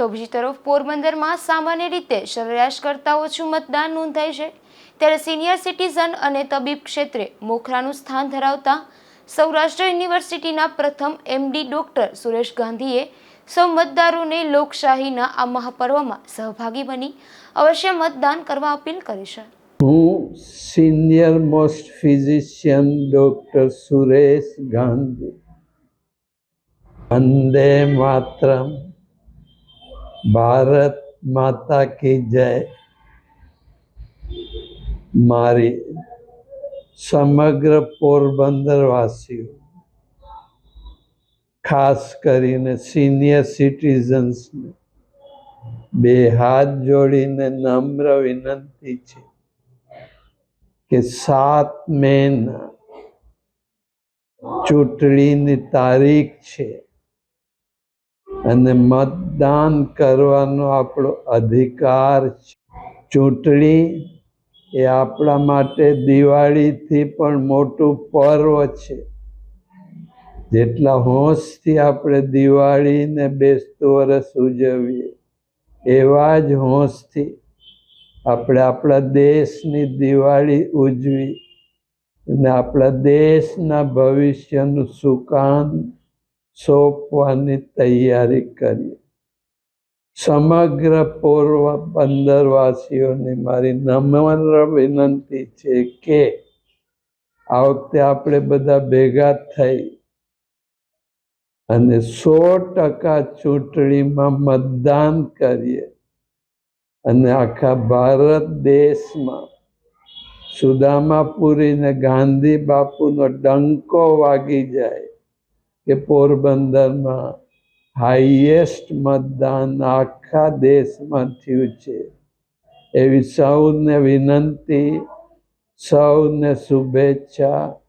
તો બીજી તરફ પોરબંદરમાં સામાન્ય રીતે સરેરાશ કરતાં ઓછું મતદાન નોંધાય છે. ત્યારે સિનિયર સિટીઝન અને તબીબ ક્ષેત્રે મોખરાનું સ્થાન ધરાવતા સૌરાષ્ટ્ર યુનિવર્સિટીના પ્રથમ એમડી ડોક્ટર સુરેશ ગાંધીએ સૌ મતદારોને લોકશાહીના આ મહાપર્વમાં સહભાગી બની અવશ્ય મતદાન કરવા અપીલ કરી છે. હું senior most physician doctor Suresh Gandhi. વંદે માતરમ. ભારત માતા કી જય. મારી સમગ્ર પોરબંદરવાસીઓ, ખાસ કરીને સિનિયર સિટીઝન્સને બે હાથ જોડીને નમ્ર વિનંતી છે કે સાત મેના ચૂંટણીની તારીખ છે. અને મતદાન કરવાનો આપણો અધિકાર ચૂંટણી એ આપણા માટે દિવાળીથી પણ મોટું પર્વ છે. જેટલા હોંશથી આપણે દિવાળી ને બેસતું વરસ ઉજવીએ, એવા જ હોંશથી આપણે આપણા દેશની દિવાળી ઉજવી અને આપણા દેશના ભવિષ્યનું સુકાન સોંપવાની તૈયારી કરીએ. સમગ્ર પૂર્વ બંદરવાસીઓને મારી નમ્ર વિનંતી છે કે આ આપણે બધા ભેગા થઈ અને સો ટકા ચૂંટણીમાં મતદાન કરીએ અને આખા ભારત દેશમાં સુદામાપુરી ને ગાંધી બાપુનો ડંકો વાગી જાય. કે પોરબંદરમાં હાઈએસ્ટ મતદાન આખા દેશમાં થયું છે. એવી સૌને વિનંતી સૌને શુભેચ્છા